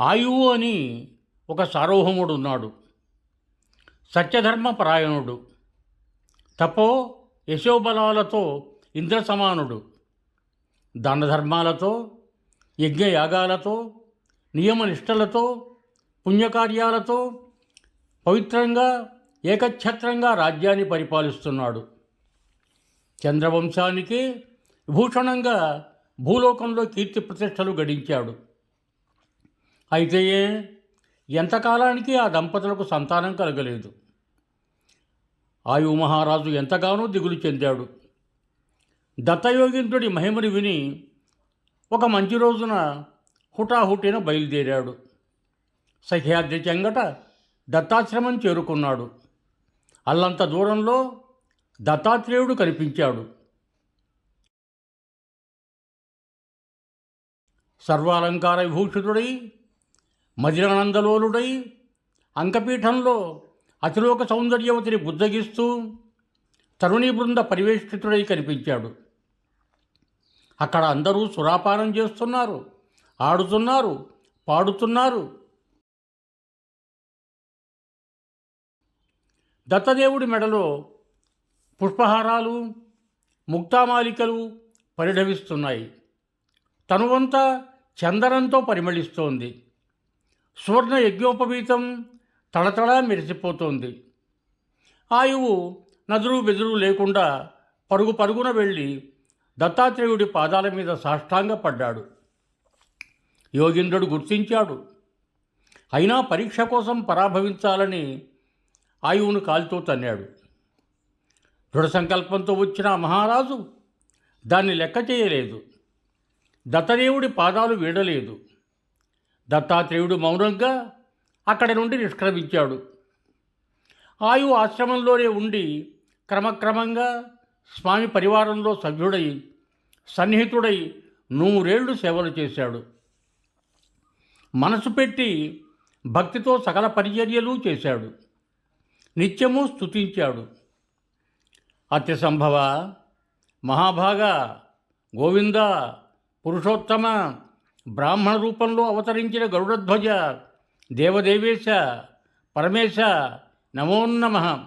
ఆయువు అని ఒక సార్వభౌముడు ఉన్నాడు సత్యధర్మపరాయణుడు. తపో యశోబలాలతో ఇంద్ర సమానుడు దానధర్మాలతో యజ్ఞయాగాలతో నియమనిష్టలతో పుణ్యకార్యాలతో పవిత్రంగా ఏకఛత్రంగా రాజ్యాన్ని పరిపాలిస్తున్నాడు. చంద్రవంశానికి విభూషణంగా భూలోకంలో కీర్తి ప్రతిష్టలు గడించాడు. అయితే ఎంతకాలానికి ఆ దంపతులకు సంతానం కలగలేదు? ఆయు మహారాజు ఎంతగానో దిగులు చెందాడు. దత్తయోగింతుడి మహిమని విని ఒక మంచి రోజున హుటాహుటిన బయలుదేరాడు. సహ్యాద్రి చెంగట దత్తాశ్రమం చేరుకున్నాడు. అల్లంత దూరంలో దత్తాత్రేయుడు కనిపించాడు. సర్వాలంకార విభూషితుడై మదిరానందలోలుడై అంకపీఠంలో అతిలోక సౌందర్యవతిని బుద్ధగిస్తూ తరుణీ బృంద పరివేష్టితుడై కనిపించాడు. అక్కడ అందరూ సురాపానం చేస్తున్నారు ఆడుతున్నారు పాడుతున్నారు. దత్తదేవుడి మెడలో పుష్పహారాలు ముక్తామాలికలు పరిఢవిస్తున్నాయి తనువంతా చందనంతో పరిమళిస్తోంది. సువర్ణ యజ్ఞోపవీతం తడతడా మెరిసిపోతోంది. ఆయువు నదురు బెదురు లేకుండా పరుగు పరుగున వెళ్ళి దత్తాత్రేయుడి పాదాల మీద సాష్టాంగపడ్డాడు. యోగింద్రుడు గుర్తించాడు. అయినా పరీక్ష కోసం పరాభవించాలని ఆయువును కాలుతో తన్నాడు. దృఢ సంకల్పంతో వచ్చిన మహారాజు దాన్ని లెక్క చేయలేదు. దత్తదేవుడి పాదాలు వీడలేదు. దత్తాత్రేయుడు మౌనంగా అక్కడి నుండి నిష్క్రమించాడు. ఆయు ఆశ్రమంలోనే ఉండి క్రమక్రమంగా స్వామి పరివారంలో సభ్యుడై సన్నిహితుడై నూరేళ్ళు సేవలు చేశాడు. మనసు పెట్టి భక్తితో సకల పరిచర్యలు చేశాడు. నిత్యము స్తుతించాడు. అత్యసంభవ మహాభాగ గోవింద పురుషోత్తమ బ్రాహ్మణ రూపంలో అవతరించిన గరుడధ్వజ దేవదేవేశ పరమేశ నమోన్నమ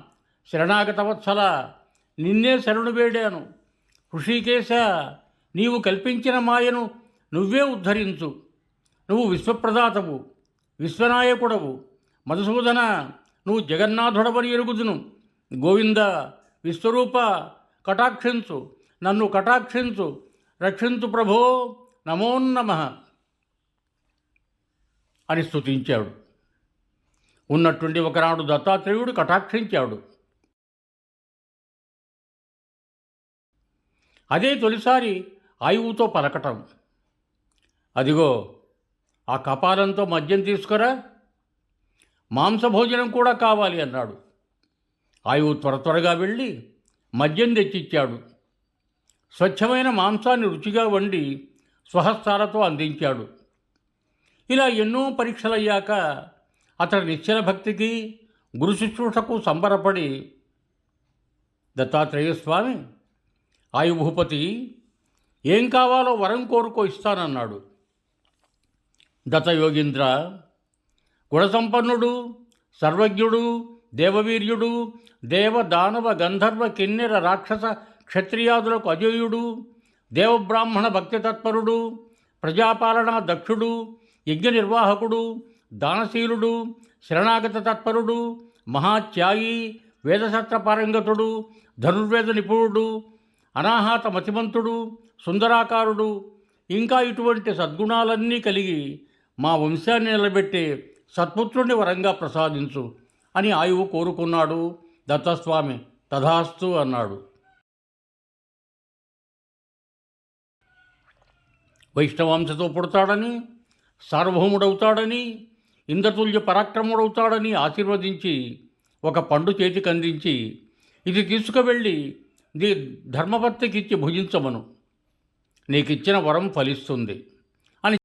శరణాగతవత్సల నిన్నే శరణు వేడాను. హృషికేశ నీవు కల్పించిన మాయను నువ్వే ఉద్ధరించు. నువ్వు విశ్వప్రదాతవు విశ్వనాయకుడవు. మధుసూదన నువ్వు జగన్నాథుడవని ఎరుగుదును. గోవింద విశ్వరూప కటాక్షించు. నన్ను కటాక్షించు. రక్షించు ప్రభో. నమోన్నమ అని స్తుతించాడు. ఉన్నట్టుండి ఒకనాడు దత్తాత్రేయుడు కటాక్షించాడు. అదే తొలిసారి ఆయువుతో పలకటం. అదిగో ఆ కపాలంతో మద్యం తీసుకురా. మాంసభోజనం కూడా కావాలి అన్నాడు. ఆయువు త్వర త్వరగా వెళ్ళి మద్యం తెచ్చిచ్చాడు. స్వచ్ఛమైన మాంసాన్ని రుచిగా వండి స్వహస్తాలతో అందించాడు. ఇలా ఎన్నో పరీక్షలయ్యాక అతడి నిశ్చల భక్తికి గురు శుశ్రూషకు సంబరపడి దత్తాత్రేయ స్వామి ఆయుభూపతి ఏం కావాలో వరం కోరుకో ఇస్తానన్నాడు. దత్తయోగీంద్ర గుణసంపన్నుడు సర్వజ్ఞుడు దేవవీర్యుడు దేవ దానవ గంధర్వ కిన్నెర రాక్షస క్షత్రియాదులకు అజేయుడు దేవబ్రాహ్మణ భక్తి తత్పరుడు ప్రజాపాలన దక్షుడు యజ్ఞ నిర్వాహకుడు దానశీలుడు శరణాగత తత్పరుడు మహాత్యాగి వేదశస్త్ర పారంగతుడు ధనుర్వేద నిపుణుడు అనాహత మతిమంతుడు సుందరాకారుడు. ఇంకా ఇటువంటి సద్గుణాలన్నీ కలిగి మా వంశాన్ని నిలబెట్టే సత్పుత్రుని వరంగా ప్రసాదించు అని ఆయువు కోరుకున్నాడు. దత్తస్వామి తథాస్తు అన్నాడు. వైష్ణవాంశతో పుడతాడని సార్వభౌముడవుతాడని ఇంద్రతుల్య పరాక్రముడవుతాడని ఆశీర్వదించి ఒక పండు చేతికి అందించి ఇది తీసుకువెళ్ళి దీ ధర్మభర్తకిచ్చి భుజించమను. నీకిచ్చిన వరం ఫలిస్తుంది అని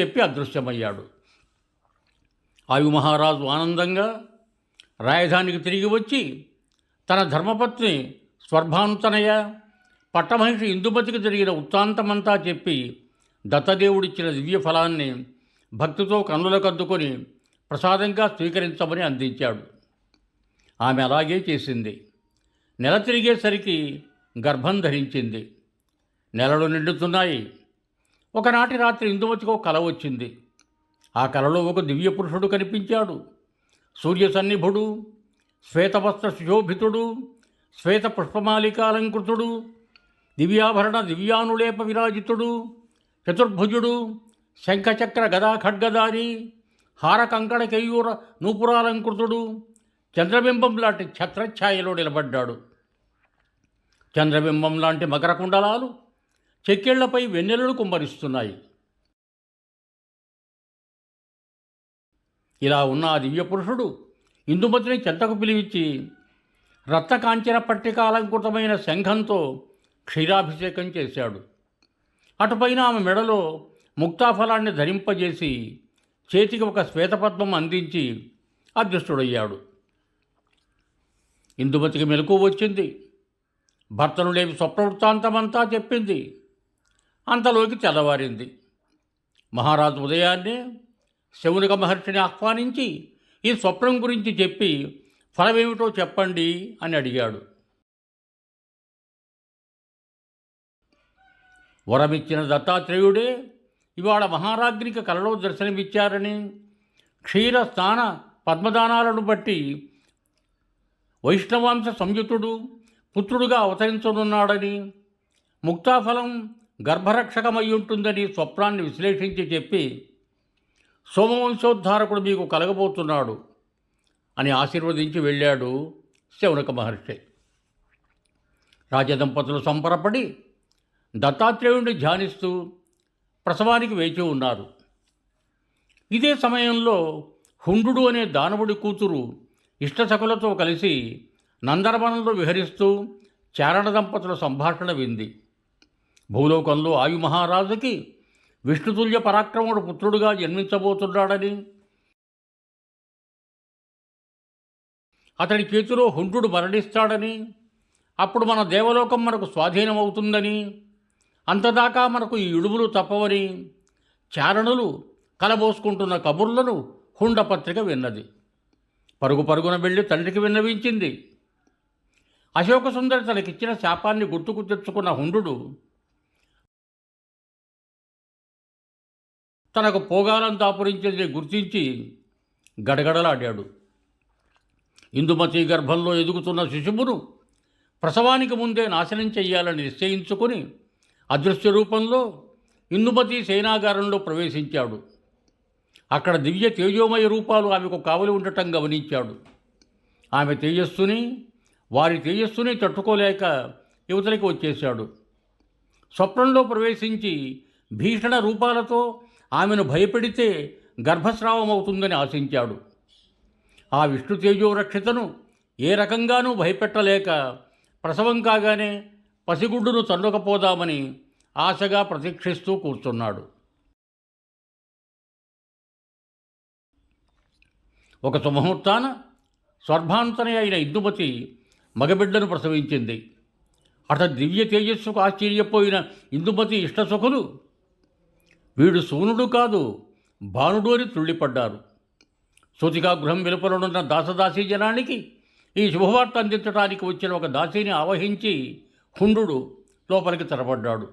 చెప్పి అదృశ్యమయ్యాడు. ఆయు మహారాజు ఆనందంగా రాజధానికి తిరిగి వచ్చి తన ధర్మపత్ని స్వర్భానుతనయ పట్టమహిషి ఇందుమతికి జరిగిన ఉత్తాంతమంతా చెప్పి దత్తదేవుడిచ్చిన దివ్య ఫలాన్ని భక్తితో కన్నులకద్దుకొని ప్రసాదంగా స్వీకరించమని అందించాడు. ఆమె అలాగే చేసింది. నెల తిరిగేసరికి గర్భం ధరించింది. నెలలు నిండుతున్నాయి. ఒకనాటి రాత్రి ఇందుమతికి ఒక కల వచ్చింది. ఆ కలలో ఒక దివ్య పురుషుడు కనిపించాడు. సూర్య సన్నిభుడు శ్వేతవస్త్ర సుశోభితుడు శ్వేత పుష్పమాలికాలంకృతుడు దివ్యాభరణ దివ్యానులేప విరాజితుడు చతుర్భుజుడు శంఖచక్ర గదా ఖడ్గదారి హార కంకణ కేయూర నూపురాలంకృతుడు చంద్రబింబం లాంటి ఛత్రఛాయలో నిలబడ్డాడు. చంద్రబింబం లాంటి మకర కుండలాలు చెక్కిళ్ళపై వెన్నెలలు కుమ్మరిస్తున్నాయి. ఇలా ఉన్న ఆ దివ్య పురుషుడు ఇందుమతిని చెంతకు పిలిపించి రత్నకాంచన పట్టికాలంకృతమైన శంఖంతో క్షీరాభిషేకం చేశాడు. అటుపైన ఆమె మెడలో ముక్తాఫలాన్ని ధరింపజేసి చేతికి ఒక శ్వేతపద్మం అందించి అదృష్టుడయ్యాడు. ఇందుమతికి మెలకు వచ్చింది. భర్తను లేవి స్వప్రవృత్తాంతమంతా చెప్పింది. అంతలోకి తెల్లవారింది. మహారాజు ఉదయాన్నే శౌనిక మహర్షిని ఆహ్వానించి ఈ స్వప్నం గురించి చెప్పి ఫలమేమిటో చెప్పండి అని అడిగాడు. వరమిచ్చిన దత్తాత్రేయుడే ఇవాళ మహారాజ్ఞికి కలలో దర్శనమిచ్చారని క్షీర స్నాన పద్మదానాలను బట్టి వైష్ణవాంశ సంయుతుడు పుత్రుడుగా అవతరించనున్నాడని ముక్తాఫలం గర్భరక్షకమై ఉంటుందని స్వప్నాన్ని విశ్లేషించి చెప్పి సోమవంశోద్ధారకుడు మీకు కలగబోతున్నాడు అని ఆశీర్వదించి వెళ్ళాడు శౌనక మహర్షి. రాజదంపతులు సంపరపడి దత్తాత్రేయుడిని ధ్యానిస్తూ ప్రసవానికి వేచి ఉన్నారు. ఇదే సమయంలో హుండు అనే దానవుడి కూతురు ఇష్టసకులతో కలిసి నందరవనంలో విహరిస్తూ చారణ దంపతుల సంభాషణ వింది. భూలోకంలో ఆయు మహారాజుకి విష్ణుతుల్య పరాక్రముడు పుత్రుడుగా జన్మించబోతున్నాడని అతడి చేతిలో హుండు మరణిస్తాడని అప్పుడు మన దేవలోకం మనకు స్వాధీనమవుతుందని అంతదాకా మనకు ఈ ఇడుములు తప్పవని చారణులు కలబోసుకుంటున్న కబుర్లను హుండపత్రిక విన్నది. పరుగు పరుగున వెళ్ళి తండ్రికి విన్నవించింది. అశోక సుందరి తనకిచ్చిన శాపాన్ని గుర్తుకు తెచ్చుకున్న హుండు తనకు పోగాలం దాపురించేది గుర్తించి గడగడలాడాడు. ఇందుమతి గర్భంలో ఎదుగుతున్న శిశువును ప్రసవానికి ముందే నాశనం చెయ్యాలని నిశ్చయించుకొని అదృశ్య రూపంలో ఇందుమతి సేనాగారంలో ప్రవేశించాడు. అక్కడ దివ్య తేజోమయ రూపాలు ఆమెకు కావలి ఉండటం గమనించాడు. ఆమె తేజస్సుని వారి తేజస్సుని తట్టుకోలేక యువతలకి వచ్చేశాడు. స్వప్నంలో ప్రవేశించి భీషణ రూపాలతో ఆమెను భయపెడితే గర్భస్రావం అవుతుందని ఆశించాడు. ఆ విష్ణు తేజో రక్షితను ఏ రకంగానూ భయపెట్టలేక ప్రసవం కాగానే పసిగుడ్డును తన్నుకపోదామని ఆశగా ప్రతీక్షిస్తూ కూర్చున్నాడు. ఒక సుముహూర్తాన స్వర్భాంతని అయిన ఇందుమతి మగబిడ్డను ప్రసవించింది. అట దివ్య తేజస్సుకు ఆశ్చర్యపోయిన ఇందుమతి ఇష్టసుఖులు వీడు సూనుడు కాదు భానుడు అని తుళ్ళిపడ్డారు. సూతికాగృహం వెలుపలనున్న దాసదాసీ జనానికి ఈ శుభవార్త అందించడానికి వచ్చిన ఒక దాసీని ఆవహించి హుండు లోపలికి తెరపడ్డాడు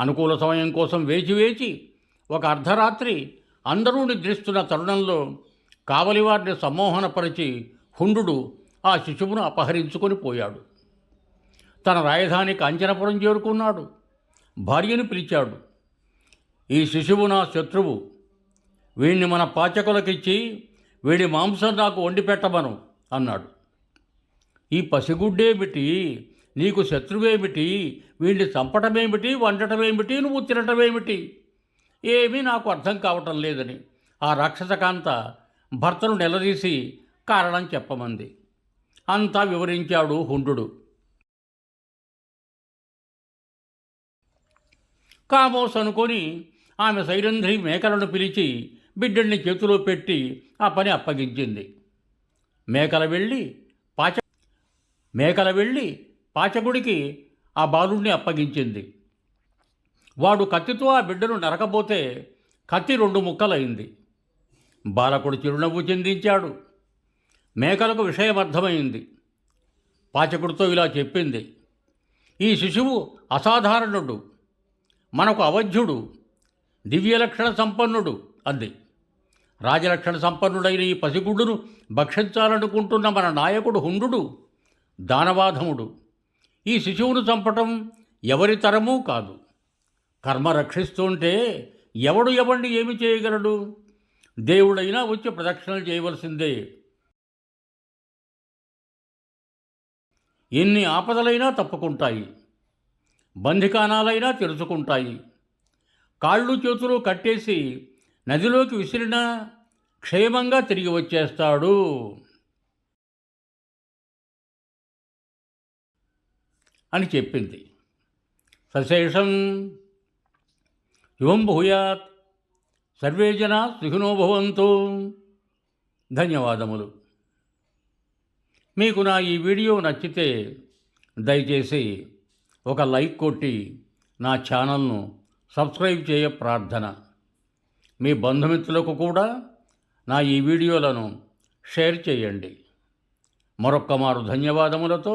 అనుకూల సమయం కోసం వేచి వేచి ఒక అర్ధరాత్రి అందరూ నిద్రిస్తున్న తరుణంలో కావలివారిని సమ్మోహనపరిచి హుండు ఆ శిశువును అపహరించుకొని పోయాడు. తన రాజధాని కాంచనపురం చేరుకున్నాడు. భార్యను పిలిచాడు. ఈ శిశువు నా శత్రువు. వీణ్ణి మన పాచకులకిచ్చి వీడి మాంసం నాకు వండి పెట్టమను అన్నాడు. ఈ పసిగుడ్డే బిటి నీకు శత్రువేమిటి? వీణ్ణి చంపటమేమిటి? వండటమేమిటి? నువ్వు తినటమేమిటి? ఏమీ నాకు అర్థం కావటం లేదని ఆ రాక్షసకాంత భర్తను నిలదీసి కారణం చెప్పమంది. అంతా వివరించాడు హుండు కామోస్ అనుకొని ఆమె శైరంధ్రి మేకలను పిలిచి బిడ్డల్ని చేతిలో పెట్టి ఆ పని అప్పగించింది. మేకల వెళ్ళి పాచ మేకల వెళ్ళి పాచకుడికి ఆ బాలుడిని అప్పగించింది. వాడు కత్తితో ఆ బిడ్డను నరకపోతే కత్తి రెండు ముక్కలైంది. బాలకుడు చిరునవ్వు చెందించాడు. మేకలకు విషయం అర్థమైంది పాచకుడితో ఇలా చెప్పింది. ఈ శిశువు అసాధారణుడు. మనకు అవధ్యుడు. దివ్యలక్షణ సంపన్నుడు అంది. రాజలక్షణ సంపన్నుడైన ఈ పసిగుడ్డును భక్షించాలనుకుంటున్న మన నాయకుడు హుండు దానవాధముడు. ఈ శిశువును చంపటం ఎవరి తరమూ కాదు. కర్మ రక్షిస్తుంటే ఎవడు ఎవడిని ఏమి చేయగలడు? దేవుడైనా వచ్చి ప్రదక్షిణలు చేయవలసిందే. ఎన్ని ఆపదలైనా తప్పుకుంటాయి. బంధికానాలైనా తెరుచుకుంటాయి. కాళ్ళు చేతులు కట్టేసి నదిలోకి విసిరినా క్షేమంగా తిరిగి వచ్చేస్తాడు. అని చెప్పింది. సశేషం యువం భూయాత్ సర్వే జనా సుఖినోభవంతు ధన్యవాదములు. మీకు నా ఈ వీడియో నచ్చితే దయచేసి ఒక లైక్ కొట్టి నా ఛానల్ను సబ్స్క్రైబ్ చేయ ప్రార్థన. మీ బంధుమిత్రులకు కూడా నా ఈ వీడియోలను షేర్ చేయండి. మరొక్క మారు ధన్యవాదములతో